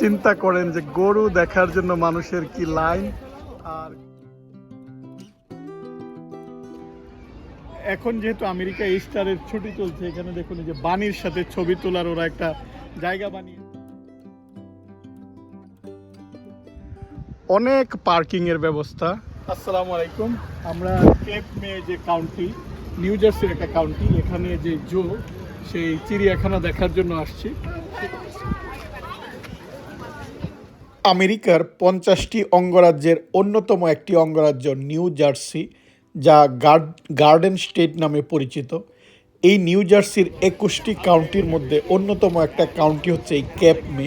চিন্তা করেন যে গরু দেখার জন্য মানুষের কি লাইন? আর এখন যেহেতু আমেরিকা ইস্টারের ছুটি চলছে এখানে দেখুন এই যে বাণীর সাথে ছবি তোলার ওরা একটা জায়গা বানিয়ে অনেক পার্কিং এর ব্যবস্থা। আসসালামু আলাইকুম। আমরা কেপ মে যে কাউন্টি নিউ জার্সির একটা কাউন্টি এখানে যে জো সেই চিড়িয়াখানা দেখার জন্য আসছি। আমেরিকার পঞ্চাশটি অঙ্গরাজ্যের অন্যতম একটি অঙ্গরাজ্য নিউ জার্সি, যা গার্ডেন স্টেট নামে পরিচিত। এই নিউ জার্সির একুশটি কাউন্টির মধ্যে অন্যতম একটা কাউন্টি হচ্ছে এই ক্যাপ মে।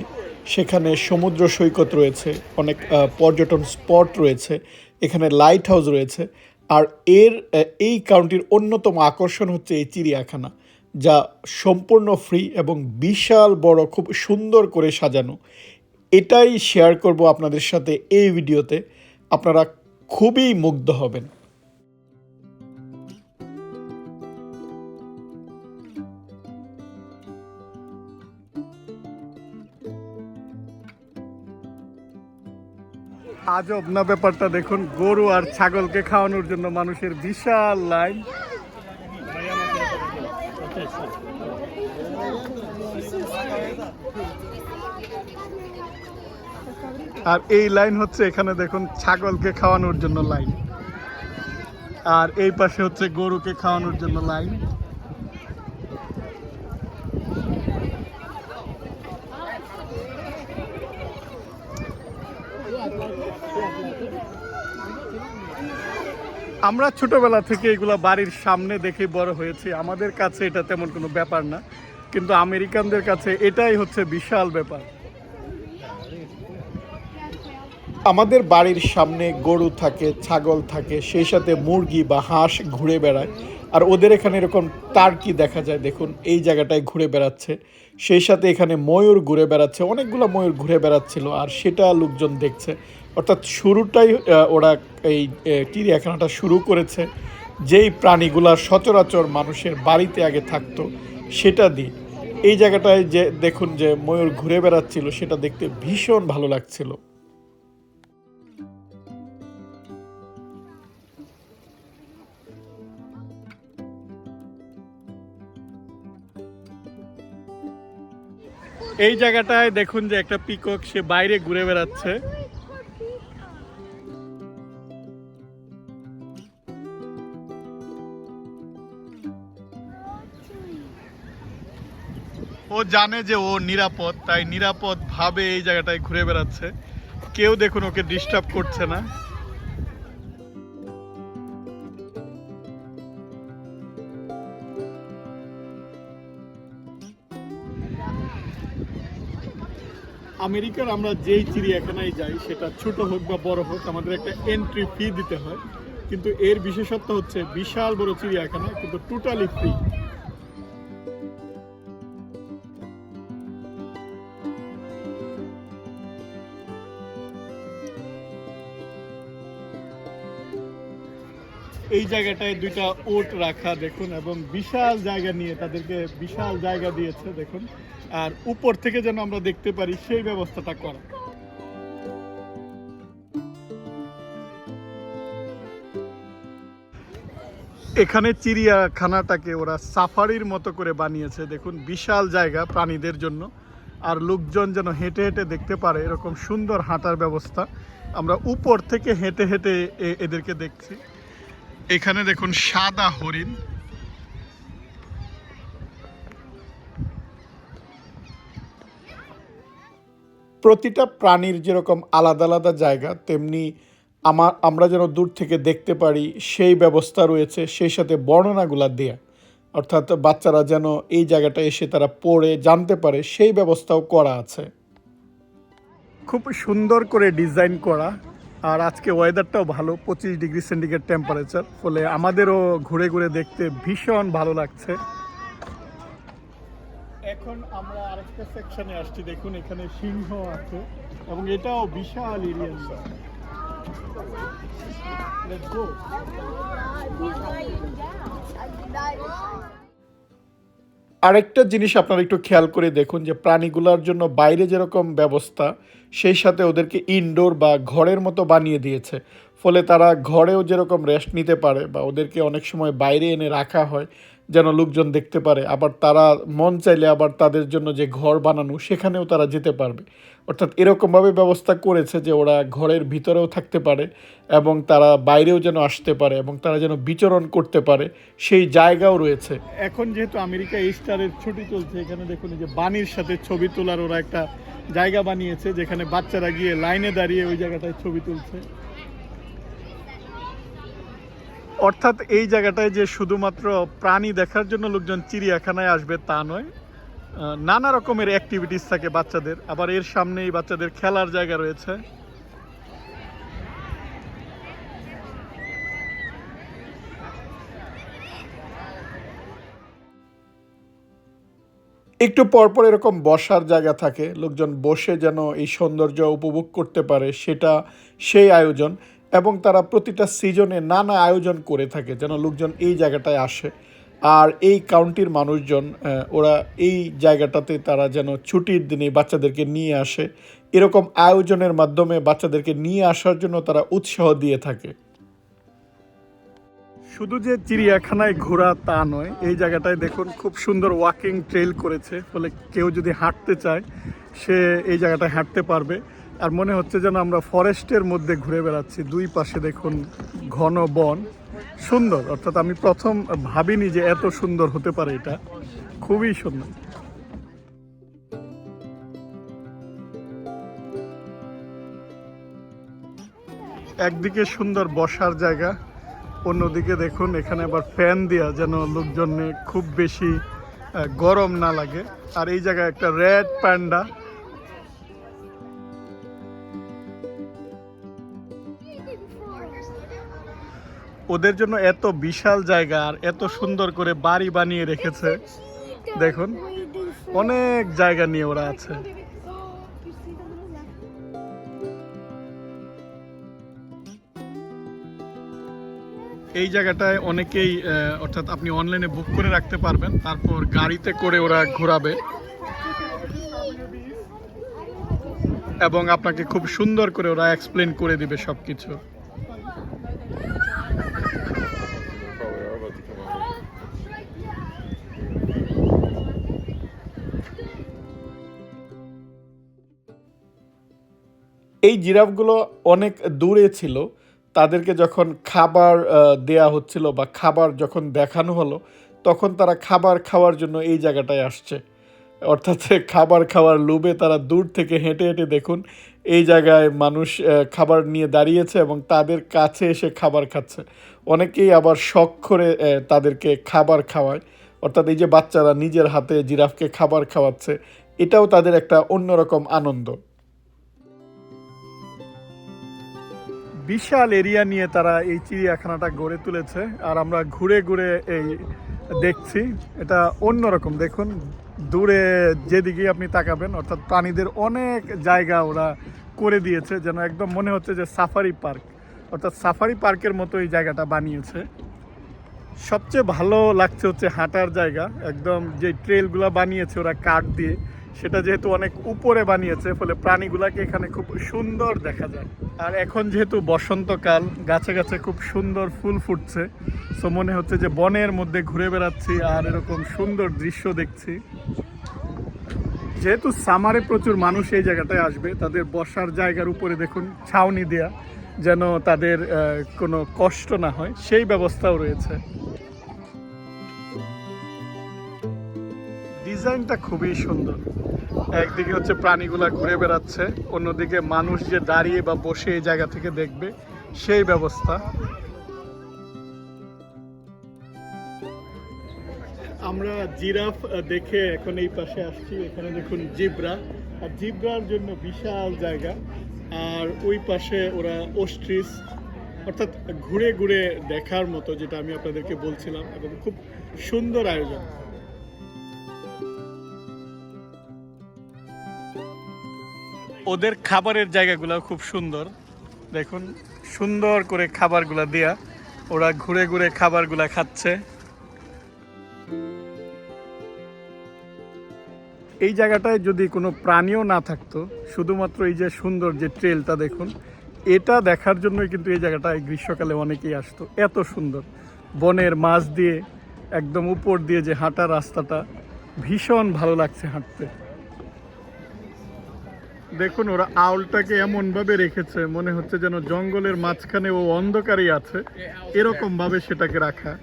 সেখানে সমুদ্র সৈকত রয়েছে, অনেক পর্যটন স্পট রয়েছে, এখানে লাইট হাউস রয়েছে, আর এর এই কাউন্টির অন্যতম আকর্ষণ হচ্ছে এই চিড়িয়াখানা, যা সম্পূর্ণ ফ্রি এবং বিশাল বড়, খুব সুন্দর করে সাজানো। এটাই শেয়ার করব আপনাদের সাথে এই ভিডিওতে। আপনারা খুবই মুগ্ধ হবেন। আজব না ব্যাপারটা দেখুন গরু আর ছাগলকে খাওয়ানোর জন্য মানুষের বিশাল লাইন। আর এই লাইন হচ্ছে এখানে দেখুন ছাগলকে খাওয়ানোর জন্য লাইন। আর এই পাশে হচ্ছে গরুকে খাওয়ানোর জন্য লাইন। আমরা ছোটবেলা থেকে এগুলা বাড়ির সামনে দেখে বড় হয়েছি। আমাদের কাছে এটা তেমন কোনো ব্যাপার না। কিন্তু আমেরিকানদের কাছে এটাই হচ্ছে বিশাল ব্যাপার। আমাদের বাড়ির সামনে গরু থাকে, ছাগল থাকে, সেই সাথে মুরগি বা হাঁস ঘুরে বেড়ায়। আর ওদের এখানে এরকম টার্কি দেখা যায়, দেখুন, এই জায়গাটায় ঘুরে বেড়াচ্ছে। সেই সাথে এখানে ময়ূর ঘুরে বেড়াচ্ছে, অনেকগুলো ময়ূর ঘুরে বেড়াচ্ছিল, আর সেটা লোকজন দেখছে। অর্থাৎ শুরুটাই ওরা এই চিড়িয়াখানাটা শুরু করেছে। যেই প্রাণীগুলা সচরাচর মানুষের বাড়িতে আগে থাকতো, সেটা দিয়ে। এই জায়গাটায় যে, দেখুন যে ময়ূর ঘুরে বেড়াচ্ছিল, সেটা দেখতে ভীষণ ভালো লাগছিল। এই জায়গাটায় দেখুন যে একটা পিকক সে বাইরে ঘুরে বেড়াচ্ছে। ও জানে যে ও নিরাপদ, তাই নিরাপদ ভাবে এই জায়গাটায় ঘুরে বেড়াচ্ছে। কেউ দেখুন ওকে ডিস্টার্ব করছে না। আমেরিকার আমরা যেই চিড়িয়াখানায় যাই, সেটা ছোট হোক বা বড় হোক, আমাদের একটা এন্ট্রি ফি দিতে হয়। কিন্তু এর বিশেষত্ব হচ্ছে বিশাল বড় চিড়িয়াখানা, কিন্তু টোটালি ফ্রি এই জায়গাটায় দুইটা ওট রাখা, দেখুন, এবং বিশাল জায়গা নিয়ে তাদেরকে বিশাল জায়গা দিয়েছে, দেখুন। আর উপর থেকে যেন আমরা দেখতে পারি, সেই ব্যবস্থাটা করা। এখানে চিড়িয়াখানাটাকে ওরা সাফারির মতো করে বানিয়েছে, দেখুন, বিশাল জায়গা প্রাণীদের জন্য। আর লোকজন যেন হেঁটে হেঁটে দেখতে পারে, এরকম সুন্দর হাঁটার ব্যবস্থা। আমরা উপর থেকে হেঁটে হেঁটে এদেরকে দেখছি। এখানে দেখুন সাদা হরিণ। প্রতিটা প্রাণীর যেরকম আলাদা আলাদা জায়গা তেমনি আমার আমরা যেন দূর থেকে দেখতে পারি সেই ব্যবস্থা রয়েছে সেই সাথে বর্ণনাগুলা দেয়া। অর্থাৎ বাচ্চারা যেন এই জায়গাটা এসে তারা পড়ে জানতে পারে সেই ব্যবস্থাও করা আছে। খুব সুন্দর করে ডিজাইন করা। আর আজকে ওয়েদারটাও ভালো পঁচিশ ডিগ্রি সেন্টিগ্রেড টেম্পারেচার ফলে আমাদেরও ঘুরে ঘুরে দেখতে ভীষণ ভালো লাগছে। এখন আমরা আরেকটা সেকশনে আসছি দেখুন এখানে সিংহ আছে এবং এটাও বিশাল এরিয়া Let's go. আরেকটা জিনিস আপনারা একটু খেয়াল করে দেখুন যে প্রাণীগুলোর জন্য বাইরে যেরকম ব্যবস্থা, সেই সাথে ওদেরকে ইনডোর বা ঘরের মতো বানিয়ে দিয়েছে। ফলে তারা ঘরেও যেরকম রেস্ট নিতে পারে বা ওদেরকে অনেক সময় বাইরে এনে রাখা হয় যেন লোকজন দেখতে পারে। আবার তারা মন চাইলে আবার তাদের জন্য যে ঘর বানানো, সেখানেও তারা যেতে পারবে। অর্থাৎ এরকমভাবে ব্যবস্থা করেছে যে ওরা ঘরের ভিতরেও থাকতে পারে এবং তারা বাইরেও যেন আসতে পারে এবং তারা যেন বিচরণ করতে পারে, সেই জায়গাও রয়েছে। এখন যেহেতু আমেরিকা ইস্টারের ছুটি চলছে, এখানে দেখুন যে বাণীর সাথে ছবি তোলার ওরা একটা জায়গা বানিয়েছে, যেখানে বাচ্চারা গিয়ে লাইনে দাঁড়িয়ে ওই জায়গাটায় ছবি তুলছে। অর্থাৎ এই জায়গাটায় যে শুধুমাত্র প্রাণী দেখার জন্য লোকজন চিড়িয়াখানায় আসবে তা নয় নানা রকমের অ্যাক্টিভিটিস থাকে বাচ্চাদের। আবার এর সামনেই বাচ্চাদের খেলার জায়গা রয়েছে। একটু পরপর এরকম বসার জায়গা থাকে, লোকজন বসে যেন এই সৌন্দর্য উপভোগ করতে পারে, সেটা সেই আয়োজন। এবং তারা প্রতিটা সিজনে নানা আয়োজন করে থাকে যেন লোকজন এই জায়গাটায় আসে। আর এই কাউন্টির মানুষজন ওরা এই জায়গাটাতে তারা যেন ছুটির দিনে বাচ্চাদেরকে নিয়ে আসে। এরকম আয়োজনের মাধ্যমে বাচ্চাদেরকে নিয়ে আসার জন্য তারা উৎসাহ দিয়ে থাকে। শুধু যে চিড়িয়াখানায় ঘোরা তা নয়, এই জায়গাটায় দেখুন খুব সুন্দর ওয়াকিং ট্রেল করেছে। ফলে কেউ যদি হাঁটতে চায়, সে এই জায়গাটায় হাঁটতে পারবে। আর মনে হচ্ছে যেন আমরা ফরেস্টের মধ্যে ঘুরে বেড়াচ্ছি। দুই পাশে দেখুন ঘন বন। সুন্দর, অর্থাৎ আমি প্রথম ভাবিনি যে এত সুন্দর হতে পারে এটা। খুবই সুন্দর। একদিকে সুন্দর বসার জায়গা, অন্যদিকে দেখুন এখানে আবার ফ্যান দেওয়া যেন লোকজনে খুব বেশি গরম না লাগে। আর এই জায়গায় একটা রেড প্যান্ডা ওদের জন্য এত বিশাল জায়গা আর এত সুন্দর করে বাড়ি বানিয়ে রেখেছে। দেখুন অনেক জায়গা নিয়ে ওরা আছে। এই জায়গাটায় অনেকেই অর্থাৎ আপনি অনলাইনে বুক করে রাখতে পারবেন তারপর গাড়িতে করে ওরা ঘোরাবে। এবং আপনাকে খুব সুন্দর করে ওরা এক্সপ্লেন করে দিবে সব কিছু এই জিরাফগুলো অনেক দূরে ছিল। তাদেরকে যখন খাবার দেয়া হচ্ছিল বা খাবার যখন দেখানো হলো, তখন তারা খাবার খাওয়ার জন্য এই জায়গাটায় আসছে। অর্থাৎ খাবার খাওয়ার লোভে তারা দূর থেকে হেঁটে হেঁটে দেখুন, এই জায়গায় মানুষ খাবার নিয়ে দাঁড়িয়েছে এবং তাদের কাছে এসে খাবার খাচ্ছে। অনেকেই আবার শখ করে তাদেরকে খাবার খাওয়ায়। অর্থাৎ এই যে বাচ্চারা নিজের হাতে জিরাফকে খাবার খাওয়াচ্ছে, এটাও তাদের একটা অন্যরকম আনন্দ। বিশাল এরিয়া নিয়ে তারা এই চিড়িয়াখানাটা গড়ে তুলেছে। আর আমরা ঘুরে ঘুরে এই দেখছি, এটা অন্যরকম। দেখুন, দূরে যেদিকে আপনি তাকাবেন, অর্থাৎ প্রাণীদের অনেক জায়গা ওরা করে দিয়েছে, যেন একদম মনে হচ্ছে যে সাফারি পার্ক। অর্থাৎ সাফারি পার্কের মতো এই জায়গাটা বানিয়েছে। সবচেয়ে ভালো লাগছে হচ্ছে হাঁটার জায়গা। একদম যে ট্রেলগুলো বানিয়েছে ওরা কাঠ দিয়ে সেটা যেহেতু অনেক উপরে বানিয়েছে, ফলে প্রাণীগুলাকে এখানে খুব সুন্দর দেখা যায়। আর এখন যেহেতু বসন্তকাল, গাছে গাছে খুব সুন্দর ফুল ফুটছে সো মনে হচ্ছে যে বনের মধ্যে ঘুরে বেড়াচ্ছি আর এরকম সুন্দর দৃশ্য দেখছি। যেহেতু সামারে প্রচুর মানুষ এই জায়গাটায় আসবে, তাদের বসার জায়গার উপরে দেখুন ছাউনি দেয়া, যেন তাদের কোনো কষ্ট না হয়, সেই ব্যবস্থাও রয়েছে। ডিজাইনটা খুবই সুন্দর। একদিকে হচ্ছে প্রাণীগুলা ঘুরে বেড়াচ্ছে, অন্যদিকে মানুষ যে দাঁড়িয়ে বা বসে এই জায়গা থেকে দেখবে, সেই ব্যবস্থা। আমরা জিরাফ দেখে এখন এই পাশে আসছি, এখানে দেখুন জিব্রা। আর জিব্রার জন্য বিশাল জায়গা। আর ওই পাশে ওরা ওস্ট্রিস অর্থাৎ ঘুরে ঘুরে দেখার মতো, যেটা আমি আপনাদেরকে বলছিলাম, এবং খুব সুন্দর আয়োজন। ওদের খাবারের জায়গাগুলো খুব সুন্দর। দেখুন, সুন্দর করে খাবারগুলা দেয়া ওরা ঘুরে ঘুরে খাবারগুলা খাচ্ছে। এই জায়গাটায় যদি কোনো প্রাণীও না থাকতো, শুধুমাত্র এই যে সুন্দর যে ট্রেলটা দেখুন, এটা দেখার জন্যই কিন্তু এই জায়গাটায় গ্রীষ্মকালে অনেকেই আসতো। এত সুন্দর। বনের মাছ দিয়ে, একদম উপর দিয়ে যে হাঁটার রাস্তাটা, ভীষণ ভালো লাগছে হাঁটতে। দেখুন, ওরা আউলটাকে এমনভাবে রেখেছে, মনে হচ্ছে যেন জঙ্গলের মাঝখানে ও অন্ধকারই আছে। এরকম ভাবে সেটাকে রাখা।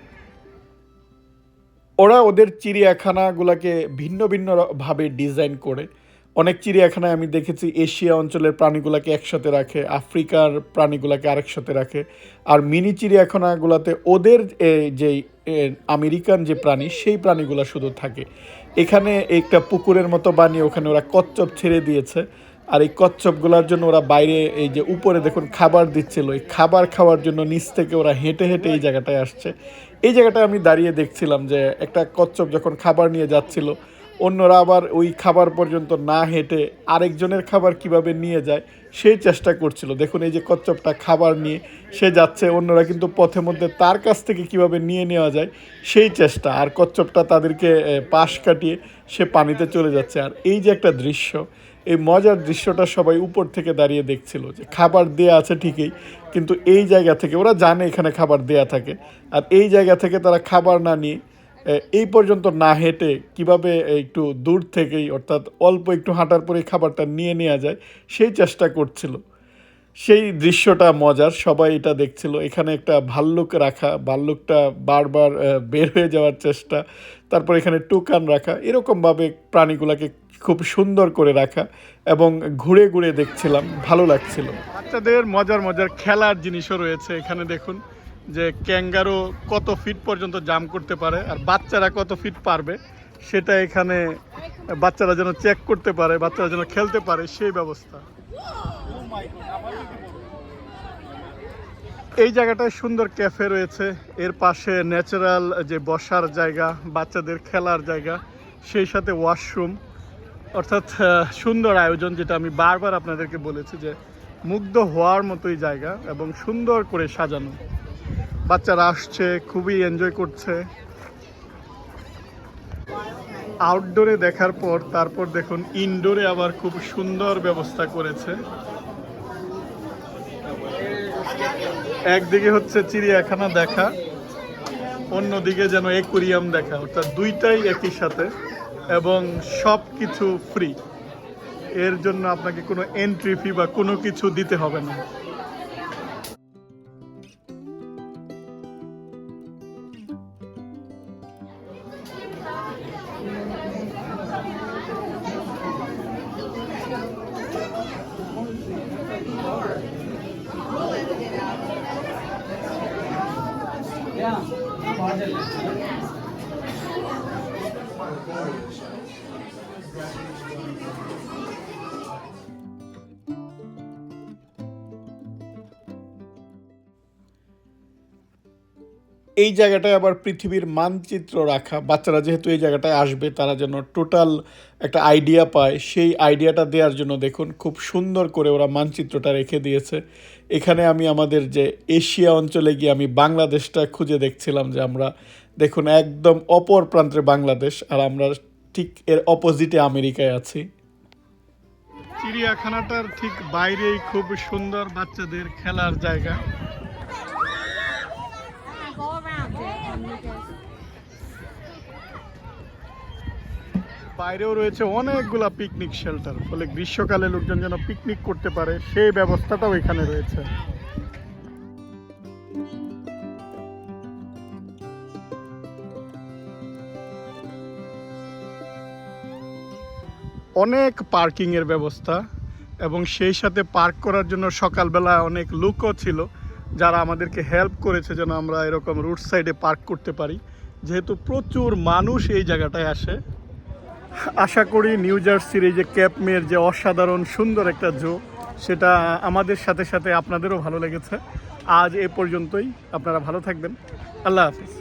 ওরা ওদের চিড়িয়াখানাগুলোকে ভিন্ন ভিন্ন ভাবে ডিজাইন করে। অনেক চিড়িয়াখানায় আমি দেখেছি, এশিয়া অঞ্চলের প্রাণীগুলোকে একসাথে রাখে, আফ্রিকার প্রাণীগুলোকে আরেকসাথে রাখে। আর মিনি চিড়িয়াখানাগুলোতে ওদের যে আমেরিকান যে প্রাণী, সেই প্রাণীগুলো শুধু থাকে। এখানে একটা পুকুরের মতো বানিয়ে ওখানে ওরা কচ্চপ ছেড়ে দিয়েছে। আর এই কচ্ছপগুলোর জন্য ওরা বাইরে এই যে উপরে দেখুন খাবার দিচ্ছিল, এই খাবার খাওয়ার জন্য নিচ থেকে ওরা হেঁটে হেঁটে এই জায়গাটায় আসছে। এই জায়গাটায় আমি দাঁড়িয়ে দেখছিলাম যে একটা কচ্ছপ যখন খাবার নিয়ে যাচ্ছিল, অন্যরা আবার ওই খাবার পর্যন্ত না হেঁটে আরেকজনের খাবার কীভাবে নিয়ে যায় সেই চেষ্টা করছিল। দেখুন এই যে কচ্ছপটা খাবার নিয়ে সে যাচ্ছে, অন্যরা কিন্তু পথে মধ্যে তার কাছ থেকে কীভাবে নিয়ে নেওয়া যায়, সেই চেষ্টা। আর কচ্ছপটা তাদেরকে পাশ কাটিয়ে সে পানিতে চলে যাচ্ছে। আর এই যে একটা দৃশ্য এই মজার দৃশ্যটা সবাই উপর থেকে দাঁড়িয়ে দেখছিল যে খাবার দেয়া আছে ঠিকই, কিন্তু এই জায়গা থেকে, ওরা জানে এখানে খাবার দেয়া থাকে, আর এই জায়গা থেকে তারা খাবার না নিয়ে এই পর্যন্ত না হেঁটে কীভাবে একটু দূর থেকেই, অর্থাৎ অল্প একটু হাঁটার পরে খাবারটা নিয়ে নেওয়া যায়, সেই চেষ্টা করছিল। সেই দৃশ্যটা মজার। সবাই এটা দেখছিল। এখানে একটা ভাল্লুক রাখা। ভাল্লুকটা বারবার বের হয়ে যাওয়ার চেষ্টা। তারপর এখানে টুকান রাখা। এরকমভাবে প্রাণীগুলোকে খুব সুন্দর করে রাখা এবং ঘুরে ঘুরে দেখছিলাম। ভালো লাগছিল। বাচ্চাদের মজার মজার খেলার জিনিসও রয়েছে। এখানে দেখুন যে ক্যাঙ্গারো কত ফিট পর্যন্ত জাম করতে পারে আর বাচ্চারা কত ফিট পারবে সেটা এখানে বাচ্চারা যেন চেক করতে পারে, বাচ্চারা যেন খেলতে পারে, সেই ব্যবস্থা। এই জায়গাটায় সুন্দর ক্যাফে রয়েছে। এর পাশে ন্যাচারাল যে বসার জায়গা, বাচ্চাদের খেলার জায়গা, সেই সাথে ওয়াশরুম। অর্থাৎ সুন্দর আয়োজন যেটা আমি বারবার আপনাদেরকে বলেছি যে মুগ্ধ হওয়ার মতোই জায়গা এবং সুন্দর করে সাজানো। বাচ্চারা আসছে, খুবই এনজয় করছে। আউটডোরে দেখার পর, তারপর দেখুন ইনডোরে আবার খুব সুন্দর ব্যবস্থা করেছে। একদিকে হচ্ছে চিড়িয়াখানা দেখা, অন্যদিকে যেন একুরিয়াম দেখা। অর্থাৎ দুইটাই একই সাথে এবং সব কিছু ফ্রি এর জন্য আপনাকে কোনো এন্ট্রি ফি বা কোনো কিছু দিতে হবে না। Thank you. এই জায়গাটায় আবার পৃথিবীর মানচিত্র রাখা। বাচ্চারা যেহেতু এই জায়গাটায় আসবে, তারা যেন টোটাল একটা আইডিয়া পায়। সেই আইডিয়াটা দেওয়ার জন্য দেখুন, খুব সুন্দর করে ওরা মানচিত্রটা রেখে দিয়েছে। এখানে আমি আমাদের যে এশিয়া অঞ্চলে গিয়ে আমি বাংলাদেশটা খুঁজে দেখছিলাম যে আমরা দেখুন একদম অপর প্রান্তে বাংলাদেশ আর আমরা ঠিক এর অপোজিটে আমেরিকায় আছি। চিড়িয়াখানাটার ঠিক বাইরেই খুব সুন্দর বাচ্চাদের খেলার জায়গা। বাইরেও রয়েছে অনেকগুলা পিকনিক শেল্টার ফলে গ্রীষ্মকালে লোকজন যেন পিকনিক করতে পারে, সেই ব্যবস্থাটাও এখানে রয়েছে। অনেক পার্কিং এর ব্যবস্থা এবং সেই সাথে পার্ক করার জন্য সকালবেলা অনেক লোকও ছিল, যারা আমাদেরকে হেল্প করেছে যেন আমরা এরকম রুট সাইডে পার্ক করতে পারি। যেহেতু প্রচুর মানুষ এই জায়গাটায় আসে আশা করি নিউ জার্সির এই যে ক্যাপমের যে অসাধারণ সুন্দর একটা জো, সেটা আমাদের সাথে সাথে আপনাদেরও ভালো লেগেছে। আজ এ পর্যন্তই, আপনারা ভালো থাকবেন। আল্লাহ হাফিজ।